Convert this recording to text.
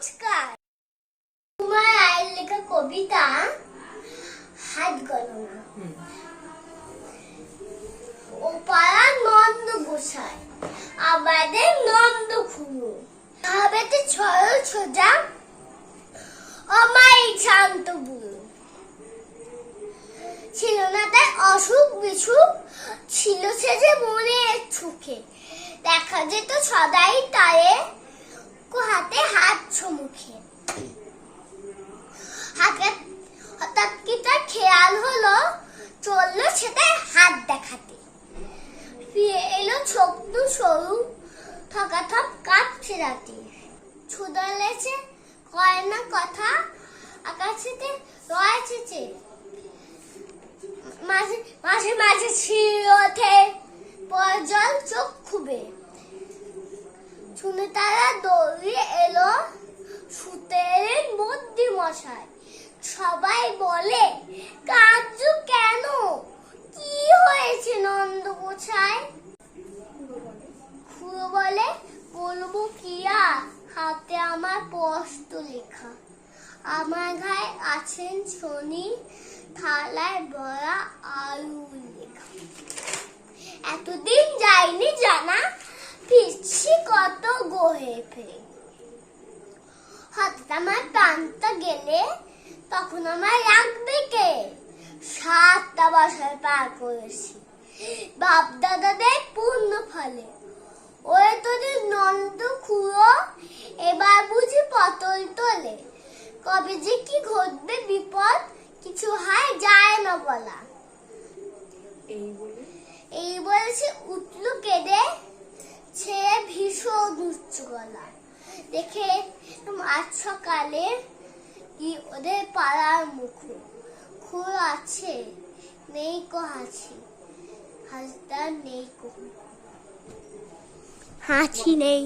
নমস্কার। তোমার আয়ের লেখা কবিতা হাত গণনা ও পাড়া নন্দ গোসাই আমাদের নন্দ সোজা অমাই শান্ত বুড়ো ছিল না তাই অসুখ বিসুখ, ছিল সে যে মনের সুখে। দেখা যেত সদাই তারে হাতে হাত মুখে হাতে, হঠাৎ কি তার খেয়াল হলো? চলল সেটাই হাত দেখাতে। ফিরে এলো সরু ছুদালেছে কয় না কথা আকাশেতে রয়েছে মাঝে মাঝে মাঝে ছিঁড়ে ওঠে পর জল চোখ খুবে। শুনে তারা দৌড়ে এলো মশাই সবাই বলে কাজু কেন? কি হয়েছে নন্দ গোছায় খুড়ো বলে, বলব কি আর? হাতে আমার স্পষ্ট লেখা। আমার গায়ে আছেন শনি, থালায় বড়া আলু লেখা। এতদিন যায়নি জানা, পিচ্ছি কত গোহে ফেরে। হঠাৎ আমার প্রাণটা গেলে তখন আমার রাখবে কে সাতটা বছর পার করেছি। বাপ দাদাদের পূর্ণ ফলে। ওরে তোদের নন্দ খুঁড়ো এবার বুঝি পতল তোলে। কবে যে কি ঘটবে বিপদ কিছু হয় যায় না বলা। এই বলে? উঠল কেঁদে ছেড়ে ভীষণ উচ্চ গলা দেখে আজ সকালে কি ওদের পাড়ার মুখু, খুর আছে, নেই কো হাসি হাসদার নেই কো। হাসি নেই।